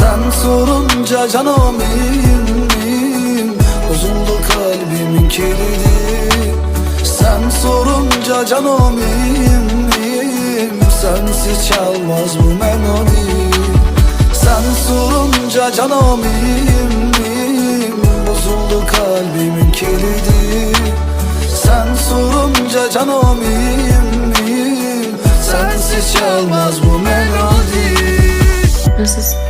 sen sorunca canım iyiyim, Bozuldu kalbimin kilidi. Sen sorunca canım iyiyim, Sensiz çalmaz bu melodi. Sen sorunca canım iyiyim, Bozuldu kalbimin kilidi. Sen sorunca canım iyiyim. Sensiz çalmaz bu melodi. Nasılsın?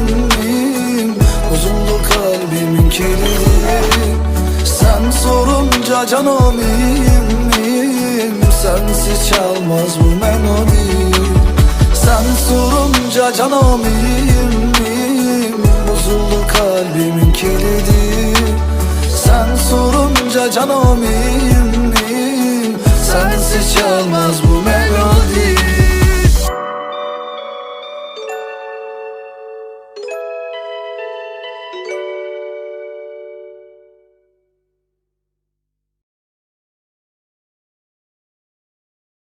kilidi Sen sorunca canım iyiyim, iyiyim Sensiz çalmaz bu melodi. Sen sorunca canım iyiyim, iyiyim Bozuldu kalbimin kilidi. Sen sorunca canım iyiyim, iyiyim Sensiz çalmaz